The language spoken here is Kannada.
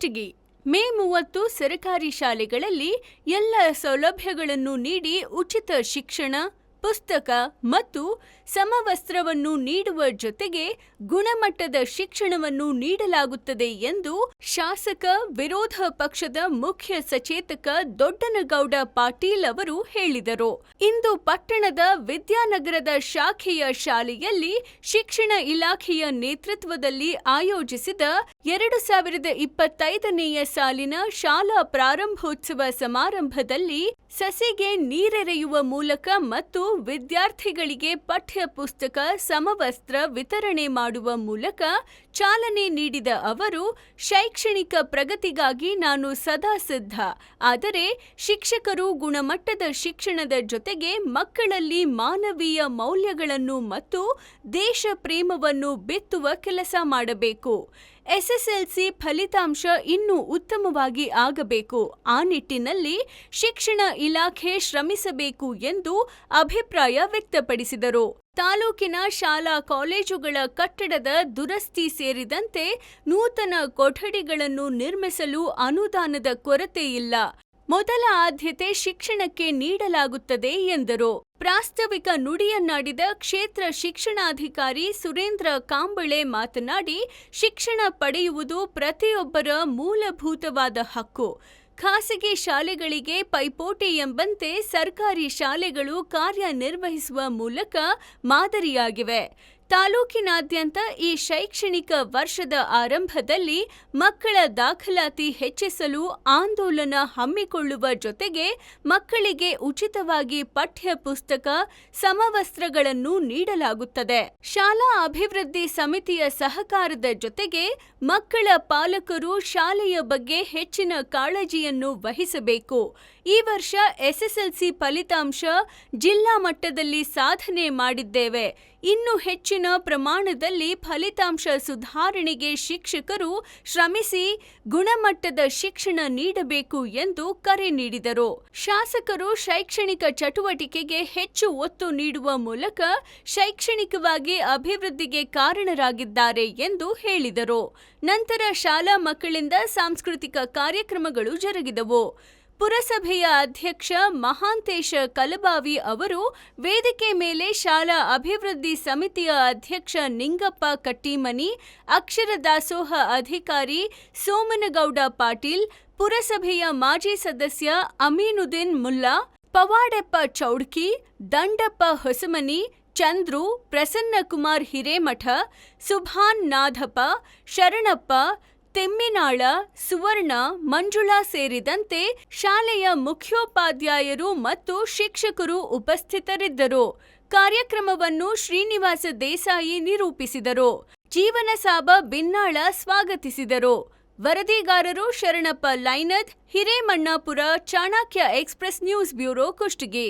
ಕುಷ್ಟಗಿ ಮೇ ಮೂವತ್ತು ಸರ್ಕಾರಿ ಶಾಲೆಗಳಲ್ಲಿ ಎಲ್ಲ ಸೌಲಭ್ಯಗಳನ್ನು ನೀಡಿ ಉಚಿತ ಶಿಕ್ಷಣ ಪುಸ್ತಕ ಮತ್ತು ಸಮವಸ್ತ್ರವನ್ನು ನೀಡುವ ಜೊತೆಗೆ ಗುಣಮಟ್ಟದ ಶಿಕ್ಷಣವನ್ನು ನೀಡಲಾಗುತ್ತದೆ ಎಂದು ಶಾಸಕ ವಿರೋಧ ಪಕ್ಷದ ಮುಖ್ಯ ಸಚೇತಕ ದೊಡ್ಡನಗೌಡ ಪಾಟೀಲ್ ಅವರು ಹೇಳಿದರು. ಇಂದು ಪಟ್ಟಣದ ವಿದ್ಯಾನಗರದ ಶಾಖೆಯ ಶಾಲೆಯಲ್ಲಿ ಶಿಕ್ಷಣ ಇಲಾಖೆಯ ನೇತೃತ್ವದಲ್ಲಿ ಆಯೋಜಿಸಿದ ಎರಡು ಸಾವಿರದ ಇಪ್ಪತ್ತೈದನೆಯ ಸಾಲಿನ ಶಾಲಾ ಪ್ರಾರಂಭೋತ್ಸವ ಸಮಾರಂಭದಲ್ಲಿ ಸಸಿಗೆ ನೀರೆರೆಯುವ ಮೂಲಕ ಮತ್ತು ವಿದ್ಯಾರ್ಥಿಗಳಿಗೆ ಪಠ್ಯ ಪುಸ್ತಕ ಸಮವಸ್ತ್ರ ವಿತರಣೆ ಮಾಡುವ ಮೂಲಕ ಚಾಲನೆ ನೀಡಿದ ಅವರು, ಶೈಕ್ಷಣಿಕ ಪ್ರಗತಿಗಾಗಿ ನಾನು ಸದಾ ಸಿದ್ಧ. ಆದರೆ ಶಿಕ್ಷಕರು ಗುಣಮಟ್ಟದ ಶಿಕ್ಷಣದ ಜೊತೆಗೆ ಮಕ್ಕಳಲ್ಲಿ ಮಾನವೀಯ ಮೌಲ್ಯಗಳನ್ನು ಮತ್ತು ದೇಶ ಪ್ರೇಮವನ್ನು ಬಿತ್ತುವ ಕೆಲಸ ಮಾಡಬೇಕು. ಎಸ್ಎಸ್ಎಲ್ಸಿ ಫಲಿತಾಂಶ ಇನ್ನೂ ಉತ್ತಮವಾಗಿ ಆಗಬೇಕು. ಆ ನಿಟ್ಟಿನಲ್ಲಿ ಶಿಕ್ಷಣ ಇಲಾಖೆ ಶ್ರಮಿಸಬೇಕು ಎಂದು ಅಭಿಪ್ರಾಯ ವ್ಯಕ್ತಪಡಿಸಿದರು. ತಾಲೂಕಿನ ಶಾಲಾ ಕಾಲೇಜುಗಳ ಕಟ್ಟಡದ ದುರಸ್ತಿ ಸೇರಿದಂತೆ ನೂತನ ಕೊಠಡಿಗಳನ್ನು ನಿರ್ಮಿಸಲು ಅನುದಾನದ ಕೊರತೆ ಇಲ್ಲ. ಮೊದಲ ಆದ್ಯತೆ ಶಿಕ್ಷಣಕ್ಕೆ ನೀಡಲಾಗುತ್ತದೆ ಎಂದರು. ಪ್ರಾಸ್ತಾವಿಕ ನುಡಿಯನ್ನಾಡಿದ ಕ್ಷೇತ್ರ ಶಿಕ್ಷಣಾಧಿಕಾರಿ ಸುರೇಂದ್ರ ಕಾಂಬಳೆ ಮಾತನಾಡಿ, ಶಿಕ್ಷಣ ಪಡೆಯುವುದು ಪ್ರತಿಯೊಬ್ಬರ ಮೂಲಭೂತವಾದ ಹಕ್ಕು. ಖಾಸಗಿ ಶಾಲೆಗಳಿಗೆ ಪೈಪೋಟಿ ಎಂಬಂತೆ ಸರ್ಕಾರಿ ಶಾಲೆಗಳು ಕಾರ್ಯನಿರ್ವಹಿಸುವ ಮೂಲಕ ಮಾದರಿಯಾಗಿವೆ. ತಾಲೂಕಿನಾದ್ಯಂತ ಈ ಶೈಕ್ಷಣಿಕ ವರ್ಷದ ಆರಂಭದಲ್ಲಿ ಮಕ್ಕಳ ದಾಖಲಾತಿ ಹೆಚ್ಚಿಸಲು ಆಂದೋಲನ ಹಮ್ಮಿಕೊಳ್ಳುವ ಜೊತೆಗೆ ಮಕ್ಕಳಿಗೆ ಉಚಿತವಾಗಿ ಪಠ್ಯ ಪುಸ್ತಕ, ಸಮವಸ್ತ್ರಗಳನ್ನು ನೀಡಲಾಗುತ್ತದೆ. ಶಾಲಾ ಅಭಿವೃದ್ಧಿ ಸಮಿತಿಯ ಸಹಕಾರದ ಜೊತೆಗೆ ಮಕ್ಕಳ ಪಾಲಕರು ಶಾಲೆಯ ಬಗ್ಗೆ ಹೆಚ್ಚಿನ ಕಾಳಜಿಯನ್ನು ವಹಿಸಬೇಕು. ಈ ವರ್ಷ ಎಸ್ಎಸ್ಎಲ್ಸಿ ಫಲಿತಾಂಶ ಜಿಲ್ಲಾ ಮಟ್ಟದಲ್ಲಿ ಸಾಧನೆ ಮಾಡಿದ್ದೇವೆ. ಇನ್ನು ಹೆಚ್ಚಿನ ಪ್ರಮಾಣದಲ್ಲಿ ಫಲಿತಾಂಶ ಸುಧಾರಣೆಗೆ ಶಿಕ್ಷಕರು ಶ್ರಮಿಸಿ ಗುಣಮಟ್ಟದ ಶಿಕ್ಷಣ ನೀಡಬೇಕು ಎಂದು ಕರೆ ನೀಡಿದರು. ಶಾಸಕರು ಶೈಕ್ಷಣಿಕ ಚಟುವಟಿಕೆಗೆ ಹೆಚ್ಚು ಒತ್ತು ನೀಡುವ ಮೂಲಕ ಶೈಕ್ಷಣಿಕವಾಗಿ ಅಭಿವೃದ್ಧಿಗೆ ಕಾರಣರಾಗಿದ್ದಾರೆ ಎಂದು ಹೇಳಿದರು. ನಂತರ ಶಾಲಾ ಮಕ್ಕಳಿಂದ ಸಾಂಸ್ಕೃತಿಕ ಕಾರ್ಯಕ್ರಮಗಳು ಜರುಗಿದವು. ಪುರಸಭೆಯ ಅಧ್ಯಕ್ಷ ಮಹಾಂತೇಶ ಕಲಬಾವಿ ಅವರು ವೇದಿಕೆ ಮೇಲೆ ಶಾಲಾ ಅಭಿವೃದ್ಧಿ ಸಮಿತಿಯ ಅಧ್ಯಕ್ಷ ನಿಂಗಪ್ಪ ಕಟ್ಟಿಮನಿ, ಅಕ್ಷರ ದಾಸೋಹ ಅಧಿಕಾರಿ ಸೋಮನಗೌಡ ಪಾಟೀಲ್, ಪುರಸಭೆಯ ಮಾಜಿ ಸದಸ್ಯ ಅಮೀನುದ್ದೀನ್ ಮುಲ್ಲಾ, ಪವಾಡೆಪ್ಪ ಚೌಡ್ಕಿ, ದಂಡಪ್ಪ ಹೊಸಮನಿ, ಚಂದ್ರು, ಪ್ರಸನ್ನಕುಮಾರ್ ಹಿರೇಮಠ, ಸುಭಾನ್ ನಾಧಪ್ಪ, ಶರಣಪ್ಪ ತೆಮ್ಮಿನಾಳ, ಸುವರ್ಣ, ಮಂಜುಳಾ ಸೇರಿದಂತೆ ಶಾಲೆಯ ಮುಖ್ಯೋಪಾಧ್ಯಾಯರು ಮತ್ತು ಶಿಕ್ಷಕರು ಉಪಸ್ಥಿತರಿದ್ದರು. ಕಾರ್ಯಕ್ರಮವನ್ನು ಶ್ರೀನಿವಾಸ ದೇಸಾಯಿ ನಿರೂಪಿಸಿದರು. ಜೀವನಸಾಬ ಬಿನ್ನಾಳ ಸ್ವಾಗತಿಸಿದರು. ವರದಿಗಾರರು Sharanappa Lainad, Hiremannapur Chanakya express news bureau Kushtagi.